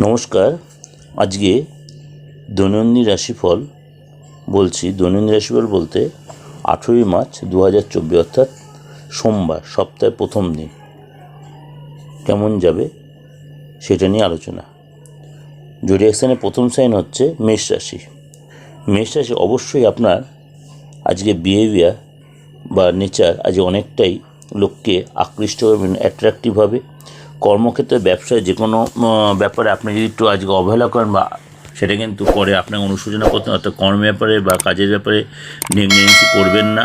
নমস্কার। আজকে দৈনন্দিন রাশিফল বলছি, দৈনন্দিন রাশিফল বলতে আঠেরোই মার্চ দু হাজার চব্বিশ, অর্থাৎ সোমবার, সপ্তাহের প্রথম দিন। কেমন যাবে সেটা নিয়ে আলোচনা। জোডিয়াক সাইনের প্রথম সাইন হচ্ছে মেষ রাশি। মেষ রাশি অবশ্যই আপনার আজকে বিহেভিয়ার বা নেচার আজ অনেকটাই লোককে আকৃষ্ট করবেন অ্যাট্রাকটিভ হবে। কর্মক্ষেত্রে, ব্যবসায় যে কোনো ব্যাপারে আপনি যদি একটু আজকে অবহেলা করেন বা সেটা কিন্তু পরে আপনাকে অনুশোচনা করতে অর্থাৎ কর্মের ব্যাপারে বা কাজের ব্যাপারে নেগলিজেন্সি করবেন না।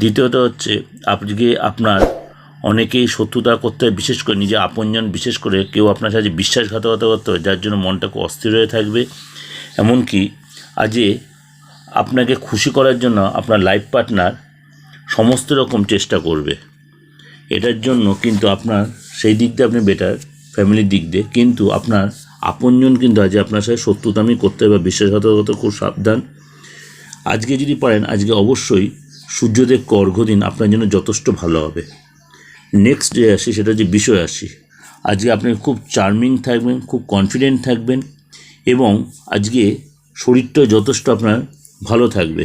দ্বিতীয়ত হচ্ছে আজকে আপনার অনেকেই শত্রুতা করতে হয় বিশেষ করে নিজে আপনজন বিশেষ করে কেউ আপনার সাথে বিশ্বাসঘাতকতা করতে হয় যার জন্য মনটা খুব অস্থির হয়ে থাকবে। এমনকি আজকে আপনাকে খুশি করার জন্য আপনার লাইফ পার্টনার সমস্ত রকম চেষ্টা করবে। এটার জন্য কিন্তু আপনার সেই দিক দিয়ে আপনি বেটার ফ্যামিলির দিক দিয়ে। কিন্তু আপনার আপনজন কিন্তু আজ আপনার সাথে শত্রুতামি করতে হবে বা বিশ্বাসঘাতকতা খুব সাবধান। আজকে যদি পারেন, আজকে অবশ্যই সূর্যদেবকে অর্ঘ্য দিন আপনার জন্য যথেষ্ট ভালো হবে। নেক্সট ডে আসি, সেটা যে বিষয় আসি। আজকে আপনি খুব চার্মিং থাকবেন, খুব কনফিডেন্ট থাকবেন এবং আজকে শরীরটা যথেষ্ট আপনার ভালো থাকবে।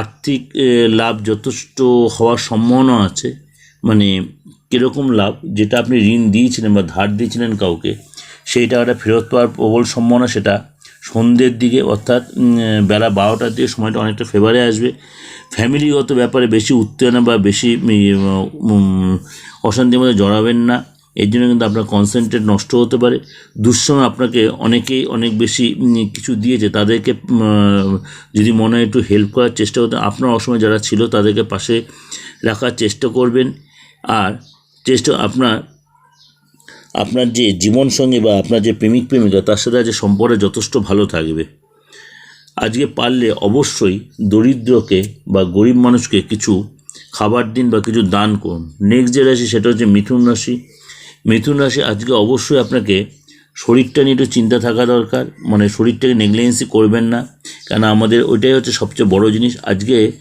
আর্থিক লাভ যথেষ্ট হওয়ার সম্ভাবনা আছে। মানে কীরকম লাভ? যেটা আপনি ঋণ দিয়েছিলেন বা ধার দিয়েছিলেন কাউকে সেই টাকাটা ফেরত পাওয়ার প্রবল সম্ভাবনা সেটা সন্ধ্যের দিকে, অর্থাৎ বেলা বারোটার দিকে সময়টা অনেকটা ফেভারে আসবে। ফ্যামিলিগত ব্যাপারে বেশি উত্তেজনা বা বেশি অশান্তির মধ্যে জড়াবেন না। এর জন্য কিন্তু আপনার কনসেন্ট্রেট নষ্ট হতে পারে। দুঃসময় আপনাকে অনেকেই অনেক বেশি কিছু দিয়েছে, তাদেরকে যদি মনে একটু হেল্প করার চেষ্টা করতে, আপনার অসময় যারা ছিল তাদেরকে পাশে রাখার চেষ্টা করবেন। আর চেষ্টা আপনার আপনার যে জীবন জীবনসঙ্গী বা আপনার যে প্রেমিক প্রেমিকা, তার সাথে আজ সম্পর্কে যথেষ্ট ভালো থাকবে। আজকে পারলে অবশ্যই দরিদ্রকে বা গরিব মানুষকে কিছু খাবার দিন বা কিছু দান করুন। নেক্সট যে রাশি, সেটা হচ্ছে মিথুন রাশি। মিথুন রাশি আজকে অবশ্যই আপনাকে শরীরটা নিয়ে একটু চিন্তা থাকা দরকার। মানে শরীরটাকে নেগলিজেন্সি করবেন না। কেন আমাদের ওইটাই হচ্ছে সবচেয়ে বড় জিনিস। আজকে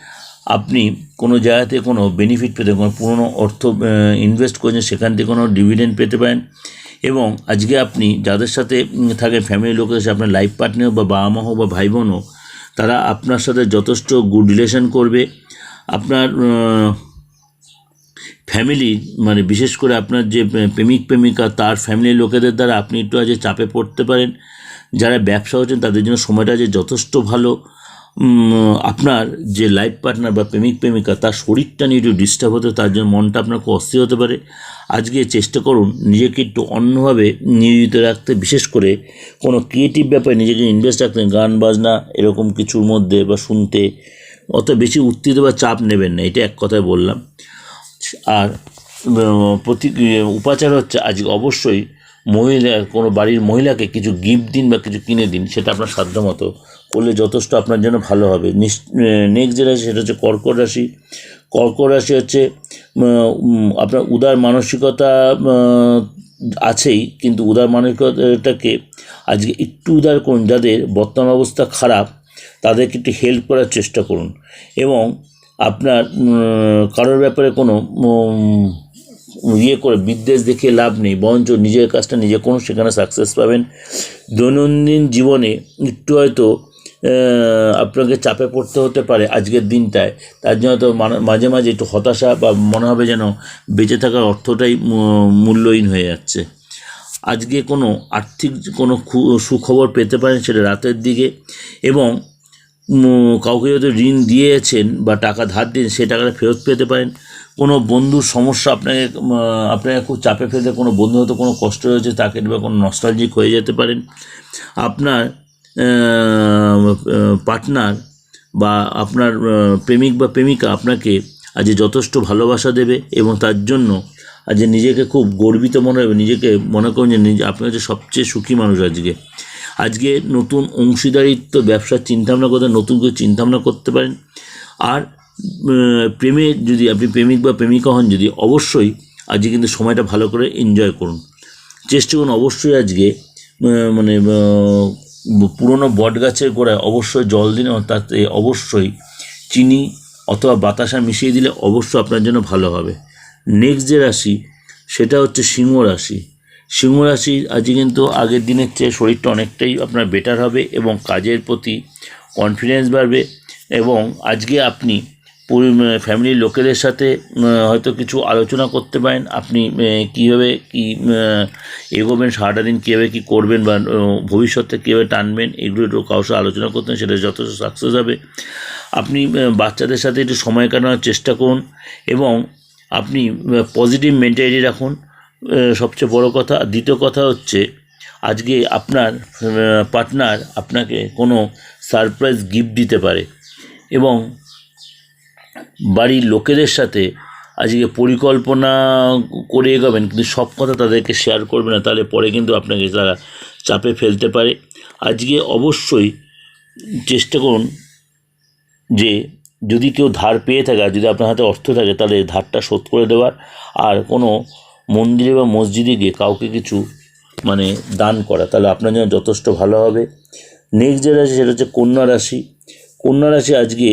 আপনি কোনো জায়গাতে কোনো বেনিফিট পেতে কোনো পুরনো অর্থ ইনভেস্ট করেছেন সেখান থেকে কোনো ডিভিডেন্ড পেতে পারেন। এবং আজকে আপনি যাদের সাথে উম, থাকেন ফ্যামিলির লোকের সাথে আপনার লাইফ পার্টনার বা বাবা মা হোক বা ভাই বোন হোক তারা আপনার সাথে যথেষ্ট গুড রিলেশন করবে। আপনার ফ্যামিলি মানে বিশেষ করে আপনার যে প্রেমিক প্রেমিকা তার ফ্যামিলির লোকেদের দ্বারা আপনি একটু আজ চাপে পড়তে পারেন। যারা ব্যবসা হচ্ছেন তাদের জন্য সময়টা যে যথেষ্ট ভালো। আপনার যে লাইফ পার্টনার বা প্রেমিক প্রেমিকা, তার শরীরটা নিয়ে একটু ডিস্টার্ব হতে, তার জন্য মনটা আপনার খুব অস্থির হতে পারে। আজকে চেষ্টা করুন নিজেকে একটু অন্যভাবে নিয়োজিত রাখতে, বিশেষ করে কোনো ক্রিয়েটিভ ব্যাপারে নিজেকে ইনভেস্ট রাখতে। গান, বাজনা এরকম কিছুর মধ্যে বা শুনতে অত বেশি উত্তেজিত বা চাপ নেবেন না, এটা এক কথায় বললাম। আর প্রতি উপাচার হচ্ছে, আজকে অবশ্যই মহিলা, কোনো বাড়ির মহিলাকে কিছু গিফট দিন বা কিছু কিনে দিন, সেটা আপনার সাধ্য মতো। করলে যথেষ্ট আপনার জন্য ভালো হবে। নেক্সট যে রাশি, সেটা হচ্ছে কর্কট রাশি। কর্কট রাশি হচ্ছে আপনার উদার মানসিকতা আছেই, কিন্তু উদার মানসিকতাটাকে আজকে একটু উদার করুন। যাদের বর্তমান অবস্থা খারাপ, তাদেরকে একটু হেল্প করার চেষ্টা করুন। এবং আপনার কারোর ব্যাপারে কোনো ইয়ে করে বিদ্বেষ দেখিয়ে লাভ নেই, বরঞ্চ নিজের কাজটা নিজে কোনো সেখানে সাকসেস পাবেন। দৈনন্দিন জীবনে একটু হয়তো আপনাকে চাপে পড়তে হতে পারে আজকের দিনটায়। তার জন্য তো মাঝে মাঝে একটু হতাশা বা মনে হবে যেন বেঁচে থাকার অর্থটাই মূল্যহীন হয়ে যাচ্ছে। আজকে কোনো আর্থিক কোনো সুখবর পেতে পারেন সেটা রাতের দিকে এবং কাউকে যদি ঋণ দিয়েছেন বা টাকা ধার দিয়ে সেই টাকাটা ফেরত পেতে পারেন। কোনো বন্ধুর সমস্যা আপনাকে আপনাকে খুব চাপে ফেলতে, কোনো বন্ধু হয়তো কোনো কষ্ট হয়েছে, তাকে বা কোনো নস্টালজিক হয়ে যেতে পারেন। আপনার পার্টনার বা আপনার প্রেমিক বা প্রেমিকা আপনাকে আজ যথেষ্ট ভালোবাসা দেবে এবং তার জন্য আজ নিজেকে খুব গর্বিত মনে হবে। নিজেকে মনে করুন যে নিজে, আপনি হচ্ছে সবচেয়ে সুখী মানুষ আজকে। আজকে নতুন অংশীদারিত্ব, ব্যবসার চিন্তাভাবনা করতে, নতুন করে চিন্তাভাবনা করতে পারেন। আর প্রেমে যদি আপনি প্রেমিক বা প্রেমিকা হন, যদি অবশ্যই আজকে কিন্তু সময়টা ভালো করে এনজয় করুন। চেষ্টা করুন অবশ্যই আজকে মানে পুরনো বট গাছের গোড়ায় অবশ্যই জল দিন, এবং তাতে অবশ্যই চিনি অথবা বাতাসা মিশিয়ে দিলে অবশ্যই আপনার জন্য ভালো হবে। নেক্সট যে রাশি, সেটা হচ্ছে সিংহ রাশি। সিংহ রাশি আজকে কিন্তু আগের দিনের চেয়ে শরীরটা অনেকটাই আপনার বেটার হবে, এবং কাজের প্রতি কনফিডেন্স বাড়বে, এবং আজকে আপনি ফ্যামিলির লোকেদের সাথে হয়তো কিছু আলোচনা করতে পারেন। আপনি কীভাবে কী এগোবেন, সারাটা দিন কীভাবে কী করবেন বা ভবিষ্যতে কীভাবে টানবেন, এগুলো একটু কারোর সাথে আলোচনা করতেন সেটা যথেষ্ট সাকসেস হবে। আপনি বাচ্চাদের সাথে একটু সময় কাটানোর চেষ্টা করুন এবং আপনি পজিটিভ মেন্টালিটি রাখুন। সবচেয়ে বড় কথা, দ্বিতীয় কথা হচ্ছে, আজকে আপনার পার্টনার আপনাকে কোনো সারপ্রাইজ গিফট দিতে পারে এবং বাড়ির লোকেদের সাথে আজকে পরিকল্পনা করে এগোবেন, কিন্তু সব কথা তাদেরকে শেয়ার করবে না, তাহলে পরে কিন্তু আপনাকে তারা চাপে ফেলতে পারে। আজকে অবশ্যই চেষ্টা করুন যে যদি কেউ ধার পেয়ে থাকে, আর যদি আপনার হাতে অর্থ থাকে, তাহলে ধারটা শোধ করে দেওয়ার। আর কোনো মন্দিরে বা মসজিদে গিয়ে কাউকে কিছু মানে দান করা, তাহলে আপনার জন্য যথেষ্ট ভালো হবে। নেক্সট যে রাশি সেটা হচ্ছে কন্যা রাশি। কন্যা রাশি আজকে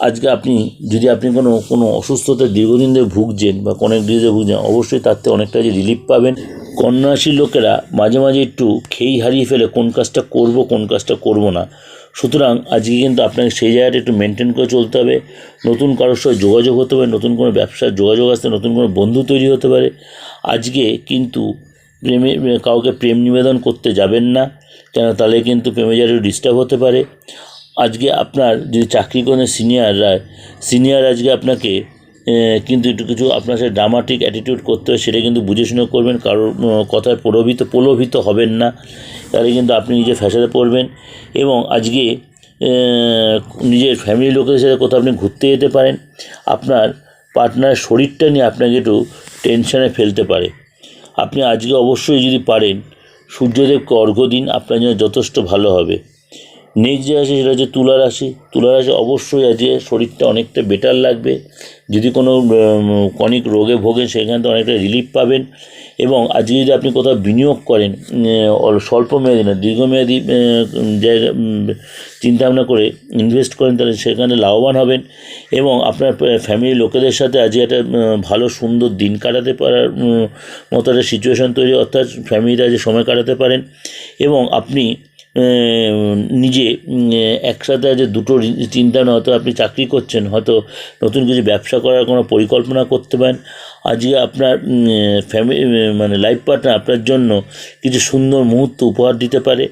আজকে আপনি, যদি আপনি কোনো কোনো অসুস্থতায় দীর্ঘদিন ধরে ভুগছেন বা কোনো ডিজিজে ভুগছেন, অবশ্যই তার থেকে অনেকটা যে রিলিফ পাবেন। কন্যা রাশির লোকেরা মাঝে মাঝে একটু খেই হারিয়ে ফেলে, কোন কাজটা করব, কোন কাজটা করব না। সুতরাং আজকে কিন্তু আপনাকে সেই জায়গাটা একটু মেনটেন করে চলতে হবে। নতুন কারোর সঙ্গে যোগাযোগ হতে পারে, নতুন কোনো ব্যবসার যোগাযোগ আসতে, নতুন কোনো বন্ধু তৈরি হতে পারে। আজকে কিন্তু প্রেমে, কাউকে প্রেম নিবেদন করতে যাবেন না, কেন তাহলে কিন্তু প্রেমে যারা ডিস্টার্ব হতে পারে। আজকে আপনার যদি চাকরি করেন সিনিয়ররা, সিনিয়র আজকে আপনাকে কিন্তু একটু কিছু আপনার সাথে ড্রামাটিক অ্যাটিটিউড করতে হয়, সেটা কিন্তু বুঝে শুনে করবেন কারোর কথায় প্রলোভিত প্রলোভিত হবেন না। তাহলে কিন্তু আপনি নিজে ফ্যাসাদে পড়বেন এবং আজকে নিজের ফ্যামিলির লোকেদের সাথে কোথাও আপনি ঘুরতে যেতে পারেন। আপনার পার্টনার শরীরটা নিয়ে আপনাকে একটু টেনশানে ফেলতে পারে। আপনি আজকে অবশ্যই যদি পারেন, সূর্যদেবকে অর্ঘ্য দিন, আপনার জন্য যথেষ্ট ভালো হবে। নেক্সট যে রাশি, সেটা হচ্ছে তুলা রাশি। তুলা রাশি অবশ্যই আজকে শরীরটা অনেকটা বেটার লাগবে। যদি কোনো কনিক রোগে ভোগেন, সেখান থেকে অনেকটা রিলিফ পাবেন। এবং আজকে যদি আপনি কোথাও বিনিয়োগ করেন স্বল্প মেয়াদি না, দীর্ঘমেয়াদী জায়গা চিন্তা ভাবনা করে ইনভেস্ট করেন, তাহলে সেখানে লাভবান হবেন। এবং আপনার ফ্যামিলির লোকেদের সাথে আজকে একটা ভালো, সুন্দর দিন কাটাতে পারার মতো একটা সিচুয়েশন তৈরি, অর্থাৎ ফ্যামিলিতে আজকে সময় কাটাতে পারেন। এবং আপনি নিজে একসাথে যে দুটো চিন্তা না হয়তো আপনি চাকরি করছেন, হয়তো নতুন কিছু ব্যবসা করার কোনো পরিকল্পনা করতে পারেন। আজকে আপনার ফ্যামিলি মানে লাইফ পার্টনার আপনার জন্য কিছু সুন্দর মুহূর্ত উপহার দিতে পারে।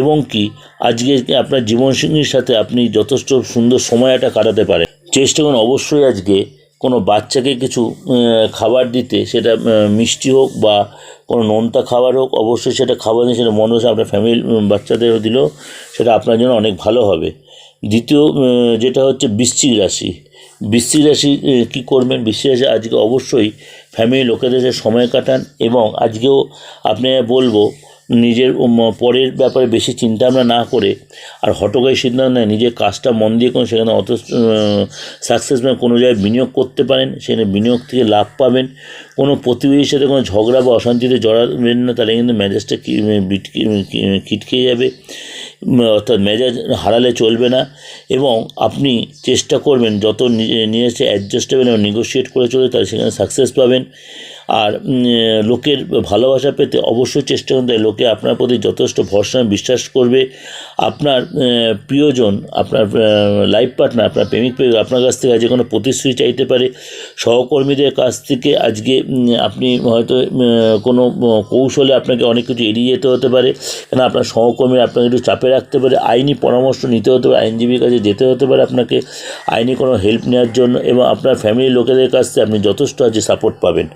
এবং কি, আজকে আপনার জীবনসঙ্গীর সাথে আপনি যথেষ্ট সুন্দর সময়টা কাটাতে পারেন। চেষ্টা করুন, অবশ্যই আজকে কোনো বাচ্চাকে কিছু খাবার দিতে, সেটা মিষ্টি হোক বা কোনো নোনতা খাবার হোক, অবশ্যই সেটা খাবার দিন সেটা মনে হচ্ছে আপনার ফ্যামিলি বাচ্চাদেরও দিলেও সেটা আপনার জন্য অনেক ভালো হবে। দ্বিতীয় যেটা হচ্ছে বৃশ্চিক রাশি। বৃশ্চিক রাশি কী করবেন? বৃশ্চিক রাশি আজকে অবশ্যই ফ্যামিলি লোকেদের সময় কাটান এবং আজকেও আপনি বলব নিজের পরের ব্যাপারে বেশি চিন্তা ভাবনা না করে আর হটকাই সিদ্ধান্ত নেয়, নিজের কাজটা মন দিয়ে কোনো সেখানে অত সাকসেস মানে কোনো জায়গায় বিনিয়োগ করতে পারেন, সেখানে বিনিয়োগ থেকে লাভ পাবেন। কোনো প্রতিবেশীর সাথে কোনো ঝগড়া বা অশান্তিতে জড়াবেন না, তাহলে কিন্তু মেজাজটা কি বিটকে খিটকে যাবে। অর্থাৎ মেজাজ হারালে চলবে না এবং আপনি চেষ্টা করবেন যত নিজে- সাথে অ্যাডজাস্টেবল এবং নেগোশিয়েট করে চলে তাহলে সেখানে সাকসেস পাবেন। আর লোকের ভালোবাসা পেতে অবশ্যই চেষ্টা করতে লোকে আপনার প্রতি যথেষ্ট ভরসা বিশ্বাস করবে। আপনার প্রিয়জন, আপনার লাইফ পার্টনার আপনার প্রেমিক প্রেমিক আপনার কাছ থেকে আজকে কোনো প্রতিশ্রুতি চাইতে পারে। সহকর্মীদের কাছ থেকে আজকে আপনি হয়তো কোনো কৌশলে আপনাকে অনেক কিছু এড়িয়ে যেতে হতে পারে। কেন আপনার সহকর্মী আপনাকে একটু চাপে রাখতে পারে। আইনি পরামর্শ নিতে হতে পারে। আইনজীবীর কাছে যেতে হতে পারে আপনাকে। আইনি কোনো হেল্প নেওয়ার জন্য এবং আপনার ফ্যামিলির লোকেদের কাছ থেকে আপনি যথেষ্ট আজকে সাপোর্ট পাবেন।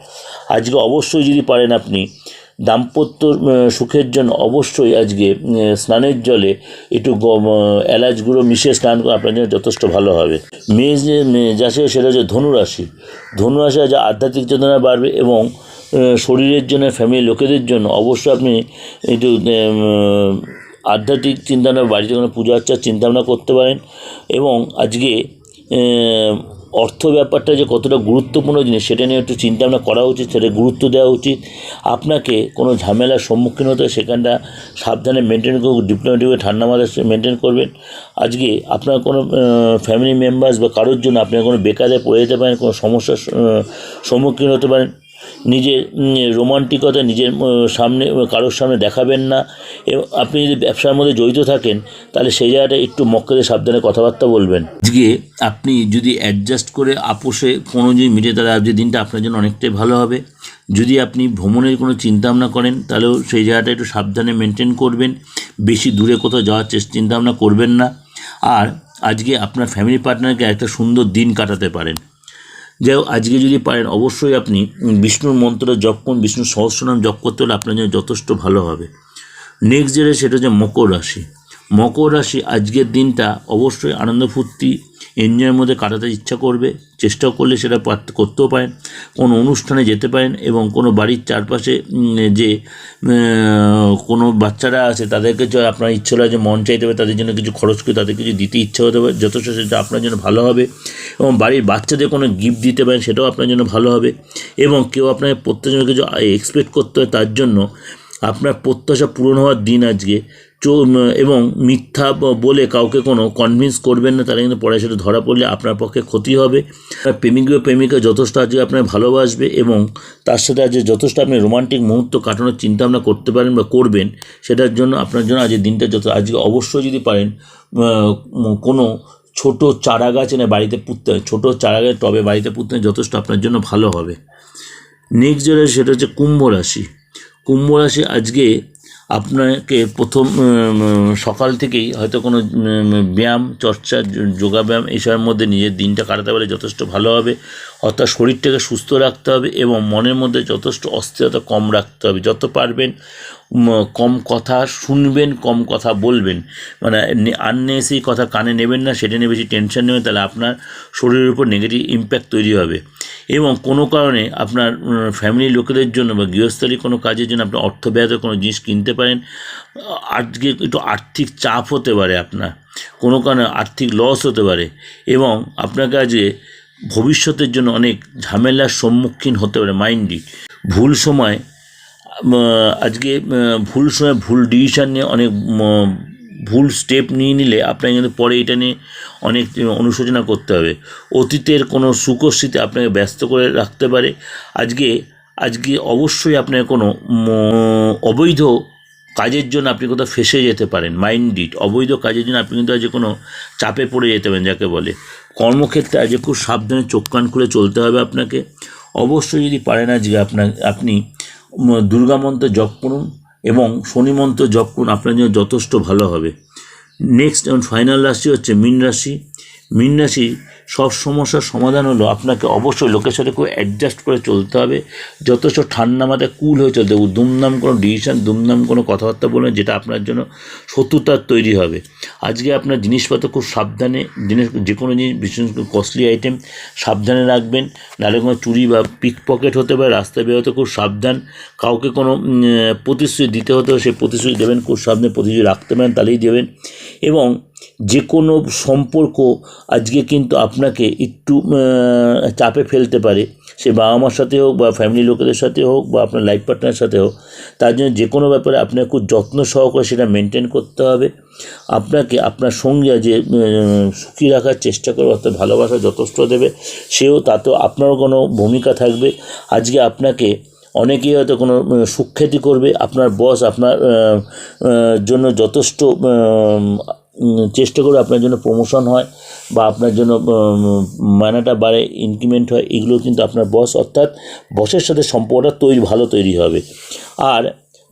আজকে অবশ্যই যদি পারেন আপনি, দাম্পত্য সুখের জন্য অবশ্যই আজকে স্নানের জলে একটু এলাচ গুঁড়ো মিশিয়ে স্নান করে আপনার জন্য যথেষ্ট ভালো হবে। মেয়ে যে যাচ্ছে সেটা হচ্ছে ধনুরাশি। ধনুরাশি আজ আধ্যাত্মিক চেতনা বাড়বে এবং শরীরের জন্য ফ্যামিলি লোকেদের জন্য অবশ্যই আপনি একটু আধ্যাত্মিক চিন্তাভাবনা, বাড়িতে কোনো পূজা আর্চার চিন্তাভাবনা করতে পারেন এবং আজকে অর্থ ব্যাপারটা যে কতটা গুরুত্বপূর্ণ জিনিস, সেটা নিয়ে একটু চিন্তা ভাবনা করা উচিত, সেটা গুরুত্ব দেওয়া উচিত। আপনাকে কোনো ঝামেলার সম্মুখীন হতে সেখানটা সাবধানে মেনটেন করুন ডিপ্লোমেটিকভাবে ঠান্ডা মাথায় মেনটেন করবেন। আজকে আপনার কোনো ফ্যামিলি মেম্বার্স বা কারোর জন্য আপনার কোনো বেকারে পড়ে যেতে পারেন, কোনো সমস্যার সম্মুখীন হতে পারেন। নিজের রোমান্টিকতা নিজের সামনে, কারোর সামনে দেখাবেন না। এবং আপনি যদি ব্যবসার মধ্যে জড়িত থাকেন, তাহলে সেই জায়গাটা একটু মক্কেদের সাবধানে কথাবার্তা বলবেন। আজকে আপনি যদি অ্যাডজাস্ট করে আপোষে কোনো যদি মিটে, তাহলে আজকে দিনটা আপনার জন্য অনেকটাই ভালো হবে। যদি আপনি ভ্রমণের কোনো চিন্তা ভাবনা করেন, তাহলেও সেই জায়গাটা একটু সাবধানে মেনটেন করবেন। বেশি দূরে কোথাও যাওয়ার চেষ্টা চিন্তা ভাবনা করবেন না। আর আজকে আপনার ফ্যামিলি পার্টনারকে একটা সুন্দর দিন কাটাতে পারেন। যাই হোক, আজকে যদি পারেন অবশ্যই আপনি বিষ্ণুর মন্ত্র জপ করুন বিষ্ণুর সহস্রনাম জপ করতে হলে আপনার জন্য যথেষ্ট ভালো হবে। নেক্সট যেটা সেটা হচ্ছে মকর রাশি। মকর রাশি আজকের দিনটা অবশ্যই আনন্দ ফুর্তি এনজয়ের মধ্যে কাটাতে ইচ্ছা করবে চেষ্টা করলে সেটা করতেও পারেন, কোনো অনুষ্ঠানে যেতে পারেন এবং কোনো বাড়ির চারপাশে যে কোনো বাচ্চারা আছে তাদেরকে যে আপনার ইচ্ছে হলে যে মন চাইতে হবে, তাদের জন্য কিছু খরচ করে তাদের কিছু দিতে ইচ্ছা হতে পারে, যথেষ্ট সেটা আপনার জন্য ভালো হবে এবং বাড়ির বাচ্চাদের কোনো গিফট দিতে পারেন সেটাও আপনার জন্য ভালো হবে এবং কেউ আপনাকে প্রত্যেকজন কিছু এক্সপেক্ট করতে হয় তার জন্য আপনার প্রত্যাশা পূরণ হওয়ার দিন আজকে এবং মিথ্যা বলে কাউকে কোনো কনভিন্স করবেন না তারা কিন্তু পরে সেটা ধরা পড়লে আপনার পক্ষে ক্ষতি হবে। প্রেমিক বা প্রেমিকা যথেষ্ট আজকে আপনার ভালোবাসবে এবং তার সাথে আজকে যথেষ্ট আপনি রোমান্টিক মুহূর্ত কাটানোর চিন্তা ভাবনা করতে পারেন বা করবেন, সেটার জন্য আপনার জন্য আজকের দিনটা যত আজকে অবশ্যই যদি পারেন কোনো ছোট চারা গাছ এনে বাড়িতে পুঁততে ছোটো চারা গাছ টবে বাড়িতে পুঁততে যথেষ্ট আপনার জন্য ভালো হবে। নেক্সট যেটা, সেটা হচ্ছে কুম্ভ রাশি। কুম্ভ রাশি আজকে আপনাকে প্রথম সকাল থেকেই হয়তো কোনো ব্যায়াম, চর্চা, যোগাব্যায়াম এইসবের মধ্যে নিজের দিনটা কাটাতে পারলে যথেষ্ট ভালো হবে। অর্থাৎ শরীরটাকে সুস্থ রাখতে হবে এবং মনের মধ্যে যথেষ্ট অস্থিরতা কম রাখতে হবে। যত পারবেন কম কথা শুনবেন, কম কথা বলবেন। মানে আননেসেই কথা কানে নেবেন না, সেটা নিয়ে বেশি টেনশন নেবেন তাহলে আপনার শরীরের উপর নেগেটিভ ইম্প্যাক্ট তৈরি হবে। এবং কোনো কারণে আপনার ফ্যামিলির লোকেদের জন্য বা গৃহস্থলী কোনো কাজের জন্য আপনি অর্থ ব্যয়ের কোনো জিনিস কিনতে পারেন, আজকে একটু আর্থিক চাপ হতে পারে আপনার। কোনো কারণে আর্থিক লস হতে পারে। এবং আপনার কাছে ভবিষ্যতের জন্য অনেক ঝামেলার সম্মুখীন হতে পারে মাইন্ডই ভুল সময় আজকে ভুল সময় ভুল ডিসিশান নিয়ে অনেক ভুল স্টেপ নিয়ে নিলে আপনাকে কিন্তু পরে এটা নিয়ে অনেক অনুশোচনা করতে হবে। অতীতের কোনো সুখস্মৃতি আপনাকে ব্যস্ত করে রাখতে পারে। আজকে আজকে অবশ্যই আপনার কোনো অবৈধ কাজের জন্য আপনি কোথাও ফেসে যেতে পারেন মাইন্ডিড অবৈধ কাজের জন্য আপনি কিন্তু আজকে কোনো চাপে পড়ে যেতে পারেন, যাকে বলে। কর্মক্ষেত্রে আজকে খুব সাবধানে চোখ কান খুলে চলতে হবে আপনাকে। অবশ্যই যদি পারেন আজকে আপনার আপনি দুর্গা মন্ত্র জপ করুন এবং শনি মন্ত্র জপ করুন, আপনার জন্য যথেষ্ট ভালো হবে। নেক্সট এবং ফাইনাল রাশি হচ্ছে মীন রাশি। মীন রাশি সব সমস্যার সমাধান হলো। আপনাকে অবশ্যই লোকের সাথে খুব অ্যাডজাস্ট করে চলতে হবে। যথেষ্ট ঠান্ডা মাথায় কুল হয়ে চলতে হবে। দুমদাম কোনো ডিসিশন দুমদাম কোনো কথাবার্তা বলবেন যেটা আপনার জন্য শত্রুতার তৈরি হবে। আজকে আপনার জিনিসপত্র খুব সাবধানে, জিনিস যে কোনো জিনিস, বিশেষ করে কস্টলি আইটেম সাবধানে রাখবেন। নাহলে কোনো চুরি বা পিক পকেট হতে পারে, রাস্তায় বেরোতে খুব সাবধান। কাউকে কোনো প্রতিশ্রুতি দিতে হতে সেই প্রতিশ্রুতি দেবেন, খুব সাবধানে প্রতিশ্রুতি রাখতে পারেন, তাহলেই দেবেন। এবং যে কোনো সম্পর্ক আজকে কিন্তু আপনাকে একটু চাপে ফেলতে পারে। সে বাবা মার সাথে হোক বা ফ্যামিলি লোকেদের সাথে হোক বা আপনার লাইফ পার্টনারের সাথে হোক, তার জন্য যে কোনো ব্যাপারে আপনাকে খুব যত্ন সহকারে সেটা মেনটেন করতে হবে। আপনাকে আপনার সঙ্গে যে সুখী রাখার চেষ্টা করবে, অর্থাৎ ভালোবাসা যথেষ্ট দেবে, সেও তাতেও আপনারও কোনো ভূমিকা থাকবে। আজকে আপনাকে অনেকেই হয়তো কোনো সুখ্যাতি করবে, আপনার বস আপনার জন্য যথেষ্ট চেষ্টা করে আপনার জন্য প্রমোশন হয় বা আপনার জন্য মায়নাটা বাড়ে ইনক্রিমেন্ট হয়, এগুলো কিন্তু আপনার বস অর্থাৎ বসের সাথে সম্পর্কটা তৈরি, ভালো তৈরি হবে। আর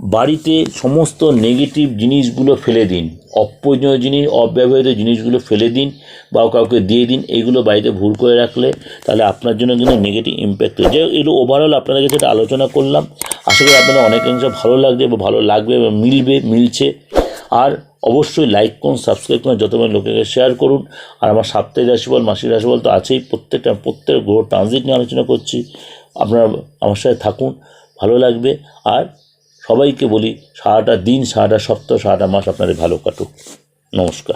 বাড়িতে সমস্ত নেগেটিভ জিনিসগুলো ফেলে দিন, অপ্রয়োজনীয় জিনিস, অব্যবহৃত জিনিসগুলো ফেলে দিন বা কাউকে দিয়ে দিন এইগুলো বাড়িতে ভুল করে রাখলে তাহলে আপনার জন্য কিন্তু নেগেটিভ ইম্প্যাক্ট হয়ে যায়। এগুলো ওভারঅল আপনাদের কাছে একটা আলোচনা করলাম। আশা করি আপনাদের অনেকাংশ ভালো লাগবে বা ভালো লাগবে বা মিলবে, মিলছে। আর অবশ্যই লাইক করুন সাবস্ক্রাইব করুন যত লোকেকে শেয়ার করুন। আর আমার সাপ্তাহিক রাশিফল, মাসিক রাশিফল তো আছেই, প্রত্যেকটা, প্রত্যেক গ্রহ ট্রানজিট নিয়ে আলোচনা করছি। আপনারা আমার সাথে থাকুন, ভালো লাগবে। আর সবাইকে বলি, সারাটা দিন, সারাটা সপ্তাহ, সারাটা মাস আপনাদের ভালো কাটুক। নমস্কার।